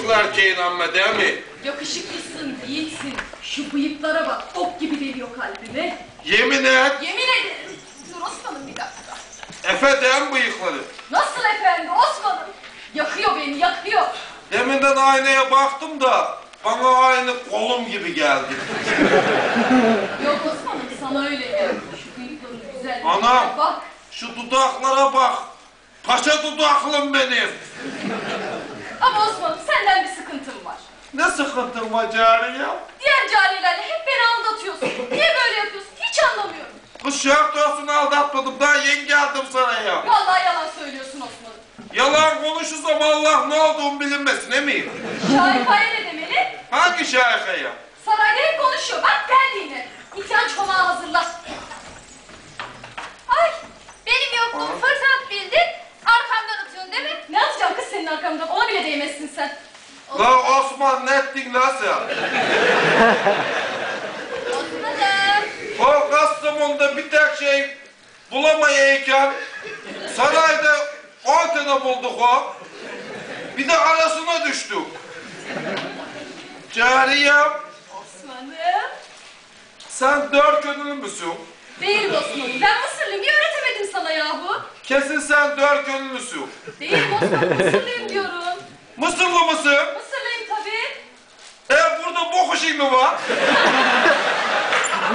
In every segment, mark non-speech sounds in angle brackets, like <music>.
erkeğin amma değil mi? Yakışıklısın, yiğitsin. Şu bıyıklara bak, ok gibi deliyor kalbimi. Yemin et. Yemin ederim. Dur Osman'ım bir dakika. Efe değil bıyıkları? Nasıl efendim Osman'ım? Yakıyor beni, yakıyor. Deminden aynaya baktım da bana aynı kolum gibi geldi. <laughs> Yok Osman'ım sana öyle geldi. Şu bıyıkların güzelliğine Anam. bak. Şu dudaklara bak. Paşa dudaklım benim. Ama Osman'ım senden bir sıkıntım var. Ne sıkıntın var cariye? Diğer cariyelerle hep beni aldatıyorsun. Niye böyle yapıyorsun? Hiç anlamıyorum. Kız şart olsun aldatmadım. Daha yeni geldim sana ya. Vallahi yalan söylüyorsun Osman'ım. Yalan konuşursam Allah ne olduğunu bilinmesin eminim. Şahikaya ne demeli? Hangi şarkıya? Sarayda hep konuşuyor. Bak geldi yine. İhtiyaç konağı hazırla. Ay benim yokluğumu fırsat bildin. Arkamdan atıyorsun değil mi? Ne atacağım kız senin arkamdan? Ona bile değmezsin sen. La Osman ne ettin la sen? Osman'ım. O Kastamonu'da bir tek şey bulamayayken sarayda on tane bulduk o. Bir de arasına düştük. Cariyem Osman'ım. sen dört gönüllü müsün? Değil Osman'ım. Ben Mısırlıyım. Niye öğretemedim sana yahu? Kesin sen dört gönüllüsün. Değil Osman'ım. Mısırlıyım diyorum. Mısırlı mısın? Mısırlıyım tabii. E burada bok işin mi var?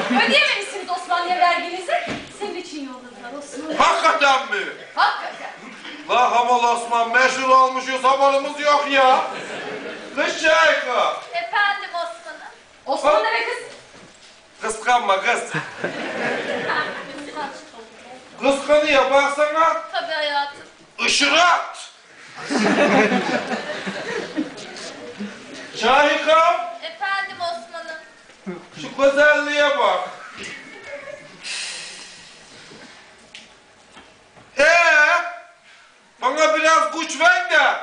Ödeyememişsiniz Osmanlı'ya verginizi. Senin için yolladılar Osman'ım. Hakikaten mi? Hakikaten. La Hamal Osman meşhur olmuşuz haberimiz yok ya. Kız şarkı. Efendim Osman'ım. Osman ne be kız? Kıskanma kız. Kıskanıyor baksana. Tabii hayatım. Işırat. Şahikam Efendim Osman'ım. şu güzelliğe bak. Ee, bana biraz güç ver de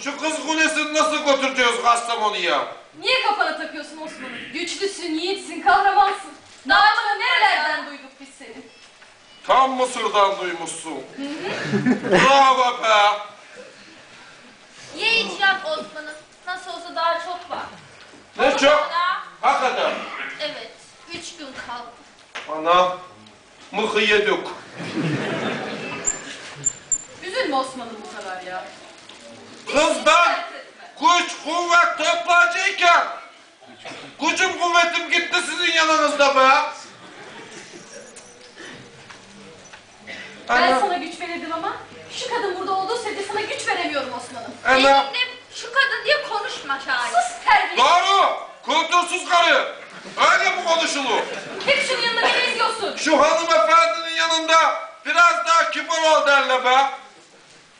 şu kız kulesini nasıl götüreceğiz Kastamonu'ya? Niye kafana takıyorsun Osman'ım? Güçlüsün, yiğitsin, kahramansın. Tam Mısır'dan duymuşsun. Bravo be. Ye iç yap Osman'ım. Nasıl olsa daha çok var. Ne çok? bana- Hakikaten. Evet. Üç gün kaldı. Ana, mıhı yedik. Üzülme Osman'ım bu kadar ya. Kız ben güç, kuvvet toplayıcıyken gücüm kuvvetim gitti sizin yanınızda be. Ben Ana, sana güç verirdim ama şu kadın burada olduğu sürece sana güç veremiyorum Osman'ım. ana. Benimle şu kadın diye konuşma Şahin. Sus terbiyesiz. Doğru, kültürsüz karı. Öyle mi konuşulur? Hep şunun yanında beni eziyorsun. Şu hanımefendinin yanında biraz daha kibar ol derle be.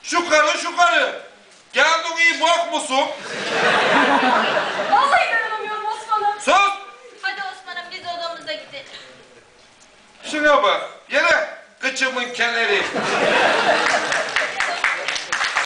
Şu karı, şu karı. Geldin iyi bok musun? Vallahi dayanamıyorum Osman'ım. Sus! Hadi Osman'ım biz odamıza gidelim. Şuna bak. Yere kıçımın kenarı.